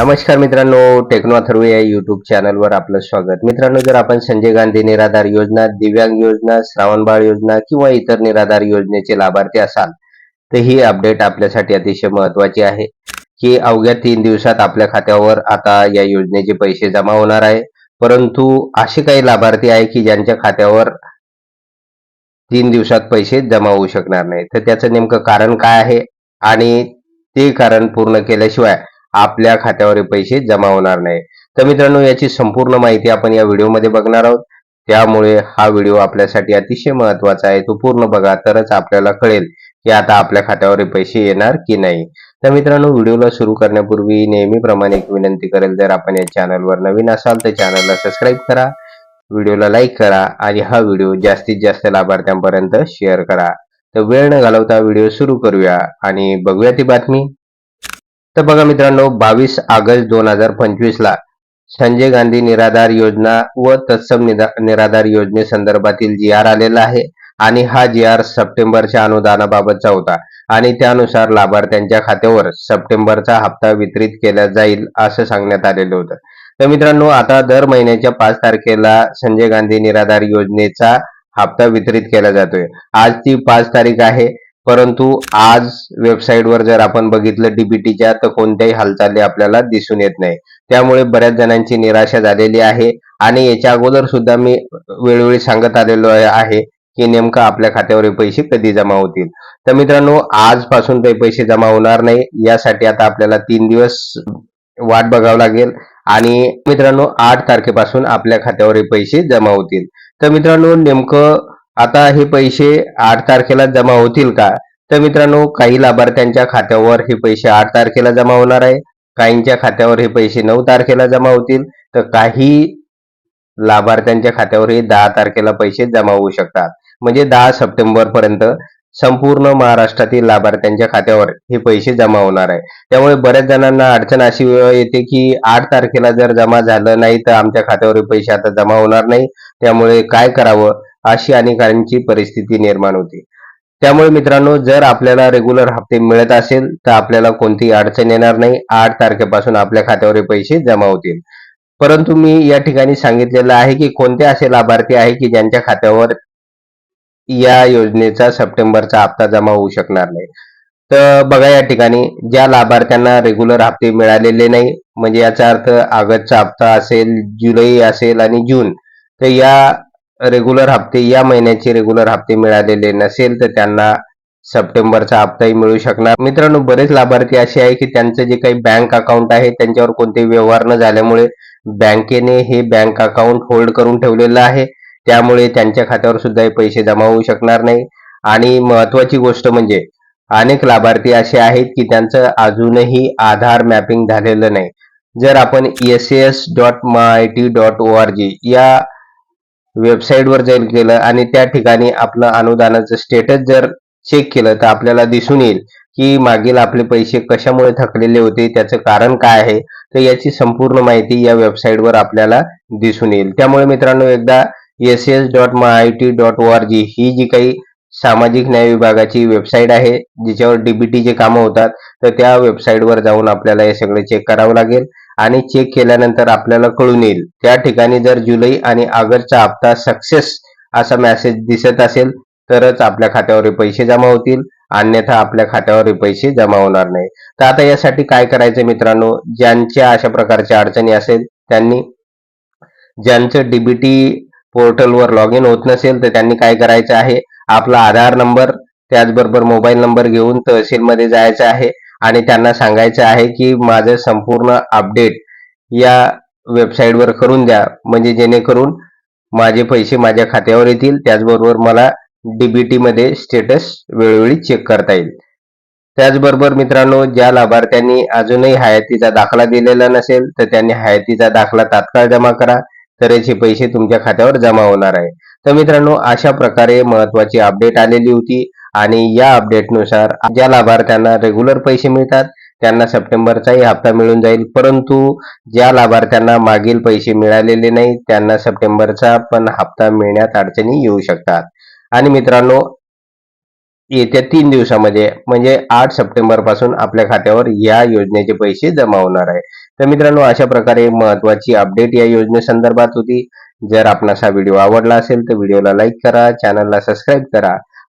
नमस्कार मित्रांनो टेक्नो अथर्व या युट्यूब चॅनलवर आपलं स्वागत. मित्रांनो जर आपण संजय गांधी निराधार योजना दिव्यांग योजना श्रावणबाळ योजना किंवा इतर निराधार योजनेचे लाभार्थी असाल तर ही अपडेट आपल्यासाठी अतिशय महत्वाची आहे की अवघ्या तीन दिवसात आपल्या खात्यावर आता या योजनेचे पैसे जमा होणार आहे. परंतु असे काही लाभार्थी आहे की ज्यांच्या खात्यावर तीन दिवसात पैसे जमा होऊ शकणार नाही. तर त्याचं नेमकं कारण काय आहे? आणि ते कारण पूर्ण केल्याशिवाय आपल्या खात्यावर पैसे जमा होणार नाही. तर मित्रांनो याची संपूर्ण माहिती आपण या व्हिडिओमध्ये बघणार आहोत. त्यामुळे हा व्हिडिओ आपल्यासाठी अतिशय महत्त्वाचा आहे. तो पूर्ण बघा तरच आपल्याला कळेल की आता आपल्या खात्यावर पैसे येणार की नाही. तर मित्रांनो व्हिडिओला सुरू करण्यापूर्वी नेहमीप्रमाणे एक विनंती करेल जर आपण या चॅनलवर नवीन असाल तर चॅनलला सबस्क्राईब करा व्हिडिओला लाईक करा आणि हा व्हिडिओ जास्तीत जास्त लाभार्थ्यांपर्यंत शेअर करा. तर वेळ न घालवता व्हिडिओ सुरू करूया आणि बघूया ती बातमी. तर बघा मित्रांनो बावीस ऑगस्ट दोन हजार पंचवीस ला संजय गांधी निराधार योजना व तत्सम निराधार योजनेसंदर्भातील जी आर आलेला आहे आणि हा जी आर सप्टेंबरच्या अनुदानाबाबतचा होता आणि त्यानुसार लाभार्थ्यांच्या खात्यावर सप्टेंबरचा हप्ता वितरित केला जाईल असं सांगण्यात आलेलं होतं. तर मित्रांनो आता दर महिन्याच्या पाच तारखेला संजय गांधी निराधार योजनेचा हप्ता वितरित केला जातोय. आज ती पाच तारीख आहे. परंतु आज वेबसाईटवर जर आपण बघितलं डीबीटीच्या तर कोणत्याही हालचाली आपल्याला दिसून येत नाही. त्यामुळे बऱ्याच जणांची निराशा झालेली आहे. आणि याच्या अगोदर सुद्धा मी वेळोवेळी सांगत आलेलो आहे की नेमकं आपल्या खात्यावर हे पैसे कधी जमा होतील. तर मित्रांनो आजपासून ते पैसे जमा होणार नाही. यासाठी आता आपल्याला तीन दिवस वाट बघावं लागेल. आणि मित्रांनो आठ तारखेपासून आपल्या खात्यावर हे पैसे जमा होतील. तर मित्रांनो नेमकं आता हे पैसे आठ तारखेला जमा होतील का? तर मित्रांनो काही लाभार्थ्यांच्या खात्यावर हे पैसे आठ तारखेला जमा होणार आहे. काहींच्या खात्यावर हे पैसे नऊ तारखेला जमा होतील. तर काही लाभार्थ्यांच्या खात्यावर हे दहा तारखेला पैसे जमा होऊ शकतात. म्हणजे दहा सप्टेंबर पर्यंत संपूर्ण महाराष्ट्रातील लाभार्थ्यांच्या खात्यावर हे पैसे जमा होणार आहे. त्यामुळे बऱ्याच जणांना अडचण अशी वेळ येते की आठ तारखेला जर जमा झालं नाही तर आमच्या खात्यावर हे पैसे आता जमा होणार नाही. त्यामुळे काय करावं? अशी अनेकांची परिस्थिती निर्माण होते. त्यामुळे मित्रांनो जर आपल्याला रेग्युलर हप्ते मिळत असेल तर आपल्याला कोणतीही अडचण येणार नाही. आठ तारखेपासून आपल्या खात्यावर हे पैसे जमा होतील. परंतु मी या ठिकाणी सांगितलेलं आहे की कोणते असे लाभार्थी आहे की ज्यांच्या खात्यावर या योजनेचा सप्टेंबरचा हप्ता जमा होऊ शकणार नाही? तर बघा या ठिकाणी ज्या लाभार्थ्यांना रेग्युलर हप्ते मिळालेले नाही म्हणजे याचा अर्थ ऑगस्टचा हप्ता असेल जुलै असेल आणि जून तर या रेग्युलर हप्ते या महिन्याचे रेग्युलर हप्ते मिळालेले नसेल तर त्यांना सप्टेंबरचा हप्ताही मिळू शकणार. मित्रांनो बरेच लाभार्थी असे आहे की त्यांचं जे काही बँक अकाउंट आहे त्यांच्यावर कोणते व्यवहार न झाल्यामुळे बँकेने हे बँक अकाउंट होल्ड करून ठेवलेलं आहे. त्यामुळे त्यांच्या खात्यावर सुद्धा हे पैसे जमा होऊ शकणार नाही. आणि महत्वाची गोष्ट म्हणजे अनेक लाभार्थी असे आहेत की त्यांचं अजूनही आधार मॅपिंग झालेलं नाही. जर आपण S S dot my T dot O R G या वेबसाईटवर जाईल केलं आणि त्या ठिकाणी आपलं अनुदानाचं स्टेटस जर चेक केलं तर आपल्याला दिसून येईल की मागील आपले पैसे कशामुळे थकलेले होते त्याचं कारण काय आहे? तर याची संपूर्ण माहिती या वेबसाईटवर आपल्याला दिसून येईल. त्यामुळे मित्रांनो एकदा S S dot I T dot O R G ही जी काही सामाजिक न्याय विभागाची वेबसाईट आहे जिच्यावर डीबीटीचे कामं होतात तर त्या वेबसाईटवर जाऊन आपल्याला हे सगळे चेक करावं लागेल. आणि चेक केल्यानंतर आपल्याला कळून येईल. त्या ठिकाणी जर जुलै आणि ऑगस्टचा हप्ता सक्सेस असा मेसेज दिसत असेल तरच आपल्या खात्यावर पैसे जमा होतील. अन्यथा आपल्या खात्यावर पैसे जमा होणार नाही. तर आता यासाठी काय करायचं मित्रांनो? ज्यांच्या अशा प्रकारच्या अडचणी असेल त्यांनी ज्यांचं डीबीटी पोर्टलवर लॉग इन होत नसेल तर त्यांनी काय करायचं आहे? आपला आधार नंबर त्याचबरोबर मोबाईल नंबर घेऊन तहसीलमध्ये जायचं आहे. आणि त्यांना सांगायचं आहे की माझं संपूर्ण अपडेट या वेबसाईटवर करून द्या. म्हणजे जेणेकरून माझे पैसे माझ्या खात्यावर येतील. त्याचबरोबर मला डीबीटीमध्ये स्टेटस वेळोवेळी चेक करता येईल. त्याचबरोबर मित्रांनो ज्या लाभार्थ्यांनी अजूनही हयातीचा दाखला दिलेला नसेल तर त्यांनी हयातीचा दाखला तात्काळ जमा करा. तरच हे पैसे तुमच्या खात्यावर जमा होणार आहे. तर मित्रांनो अशा प्रकारे महत्वाची अपडेट आलेली होती. आणि या अपडेटनुसार ज्या लाभार्थ्यांना रेग्युलर पैसे मिळतात त्यांना सप्टेंबरचाही हप्ता मिळून जाईल. परंतु ज्या लाभार्थ्यांना मागील पैसे मिळालेले नाही त्यांना सप्टेंबरचा पण हप्ता मिळण्यात अडचणी येऊ शकतात. आणि मित्रांनो येत्या तीन दिवसामध्ये म्हणजे आठ सप्टेंबरपासून आपल्या खात्यावर या योजनेचे पैसे जमा होणार आहे. तर मित्रांनो अशा प्रकारे महत्वाची अपडेट या योजनेसंदर्भात होती. जर आपणास हा व्हिडिओ आवडला असेल तर व्हिडिओला लाईक करा चॅनलला सबस्क्राईब करा.